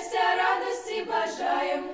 щастя, радості бажаєм.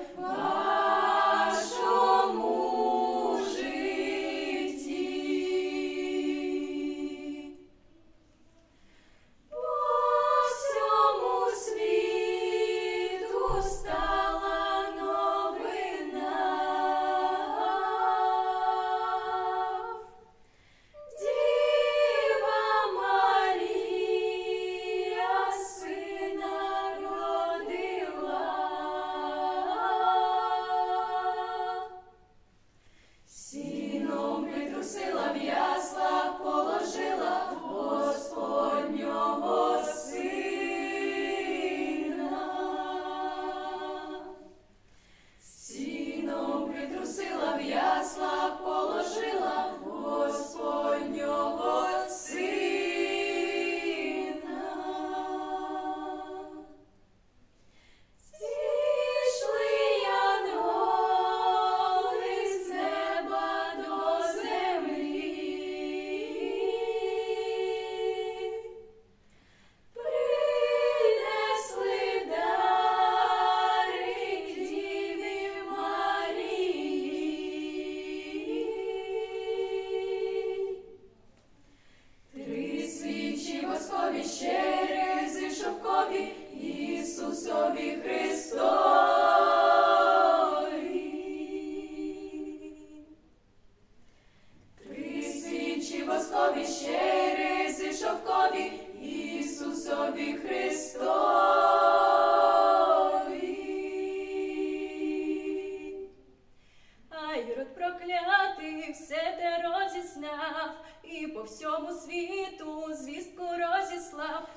черези шовкові Ісусові Христові. А Ірод проклятий все те розізнав і по всьому світу звістку розіслав.